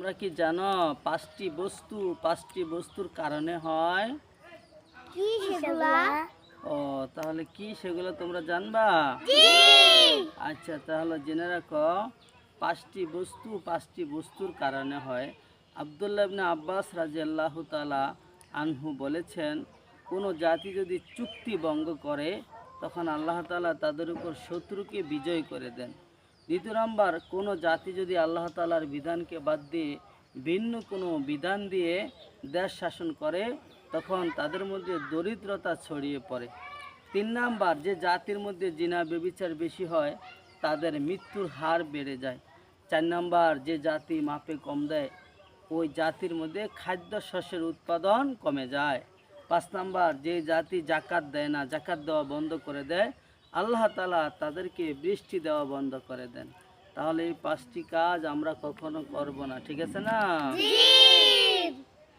তোমরা কি জানো পাঁচটি বস্তু পাঁচটি বস্তুর কারণে হয়? কি সেগুলা? ও তাহলে কি সেগুলো তোমরা জানবা? আচ্ছা তাহলে জেনে রাখো পাঁচটি বস্তু পাঁচটি বস্তুর কারণে হয়। আবদুল্লাহ ইবনে আব্বাস রাজিয়াল্লাহ তালা আনহু বলেছেন কোনো জাতি যদি চুক্তি ভঙ্গ করে তখন আল্লাহ তালা তাদের উপর শত্রুকে বিজয় করে দেন। দ্বিতীয় নম্বর, কোনো জাতি যদি আল্লাহ তালার বিধানকে বাদ দিয়ে ভিন্ন কোনো বিধান দিয়ে দেশ শাসন করে, তখন তাদের মধ্যে দরিদ্রতা ছড়িয়ে পড়ে। তিন নাম্বার, যে জাতির মধ্যে জিনা বেবিচার বেশি হয়, তাদের মৃত্যুর হার বেড়ে যায়। চার নাম্বার, যে জাতি মাপে কম দেয়, ওই জাতির মধ্যে খাদ্য শস্যের উৎপাদন কমে যায়। পাঁচ নাম্বার, যে জাতি জাকাত দেয় না, জাকাত দেওয়া বন্ধ করে দেয় আল্লাহ তালা তাদেরকে বৃষ্টি দেওয়া বন্ধ করে দেন। তাহলে এই পাঁচটি কাজ আমরা কখনো করব না, ঠিক আছে না?